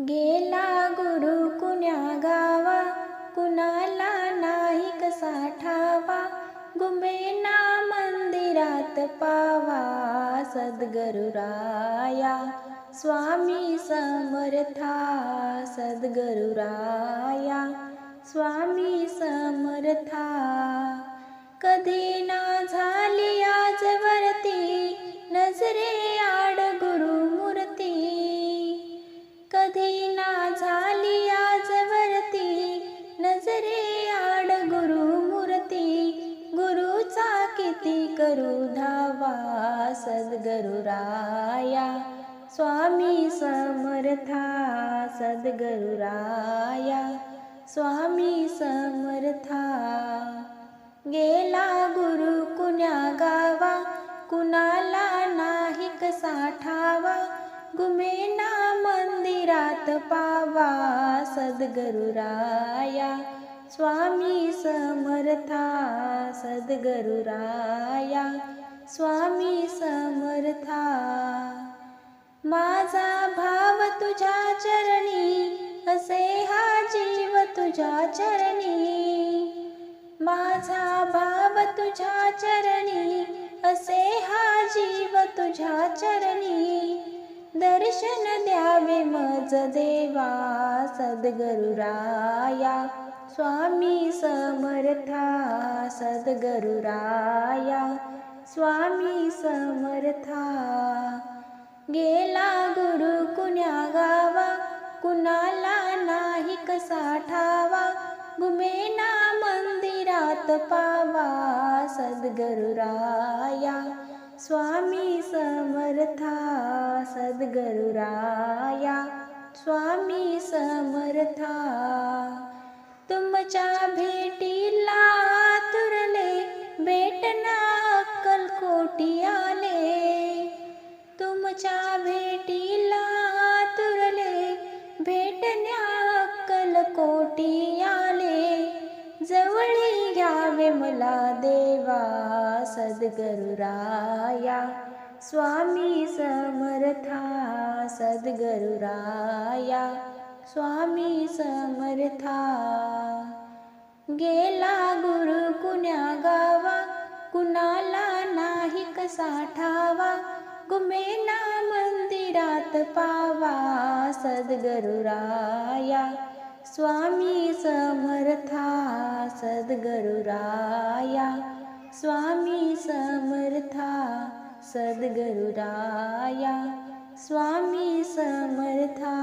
गेला गुरु कुण्या गावा? कुणाला नाही कसा ठावा? गुंबेना मंदिरात पावा सद्गरुराया स्वामी समर्था सद्गरुराया स्वामी समर्था कधी ना सद्गरुराया स्वामी समर्था सद्गरुराया स्वामी समर्था। गेला गुरु कुण्या गावा कुणाला नाही साठावा गुमेना मंदिरात पावा सद्गरुराया स्वामी समर्था सद्गरुराया स्वामी समर्था. माझा भाव तुझ्या चरणी असे हा जीव तुझ्या चरणी. माझा भाव तुझ्या चरणी असे हा जीव तुझ्या चरणी. दर्शन द्यावे मज देवा सद्गरुराया स्वामी समर्था सद्गरुराया स्वामी समर्था. गेला गुरु कुण्या गावा कुणाला नाही कसा ठावा? गुमेना मंदिरात पावा सद्गरुराया. स्वामी समर्था सद्गरुराया. स्वामी समर्था. तुमच्या भेटण्या अक्कलकोटी आले जवळी घ्यावे मला देवा सद्गरुराया. स्वामी समर्था सद्गरुराया. स्वामी समर्था. गेला गुरु कुण्या गावा कुणाला नाही कसा ठावा गुमेना मंदिरात पावा. सद्गरुराया। स्वामी समर्था सद्गरुराया। स्वामी समर्था सद्गरुराया। स्वामी समर्था